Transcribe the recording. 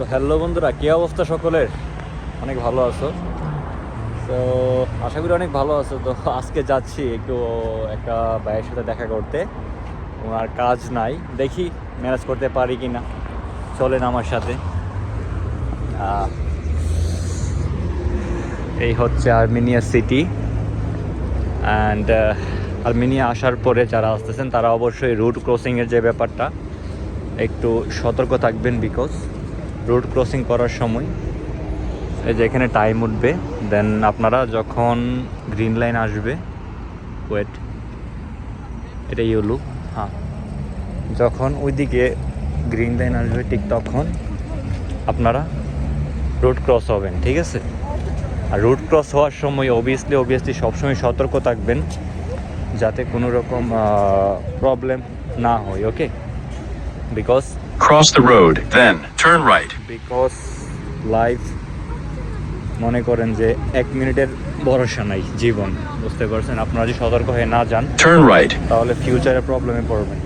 তো হ্যালো বন্ধুরা, কী অবস্থা সকলের? অনেক ভালো আছো? তো আশা করি অনেক ভালো আছো। তো আজকে যাচ্ছি একটু একটা ভাইয়ের সাথে দেখা করতে। ওনার কাজ নাই, দেখি ম্যানেজ করতে পারি কি না চলেন আমার সাথে। এই হচ্ছে আর্মেনিয়া সিটি। অ্যান্ড আর্মেনিয়া আসার পরে যারা আসতেছেন, তারা অবশ্যই রুট ক্রসিংয়ের যে ব্যাপারটা, একটু সতর্ক থাকবেন বিকজ রুট ক্রসিং করার সময় এই যে এখানে টাইম উঠবে দেন আপনারা যখন গ্রিন লাইন আসবে ওয়েট এটা ইউলু হ্যাঁ। যখন ওইদিকে গ্রিন লাইন আসবে ঠিক তখন আপনারা রোড ক্রস হবেন, ঠিক আছে? আর রোড ক্রস হওয়ার সময় অবভিয়াসলি অবভিয়াসলি সবসময় সতর্ক থাকবেন, যাতে কোনো রকম প্রবলেম না হয় okay because Cross the road, then turn right. because life মনে করেন যে এক মিনিটের ভরসা নাই জীবন। বুঝতে পারছেন? আপনারা যদি সতর্ক হয়ে না যান টার্ন রাইট তাহলে ফিউচারে প্রবলেমে পড়বেন।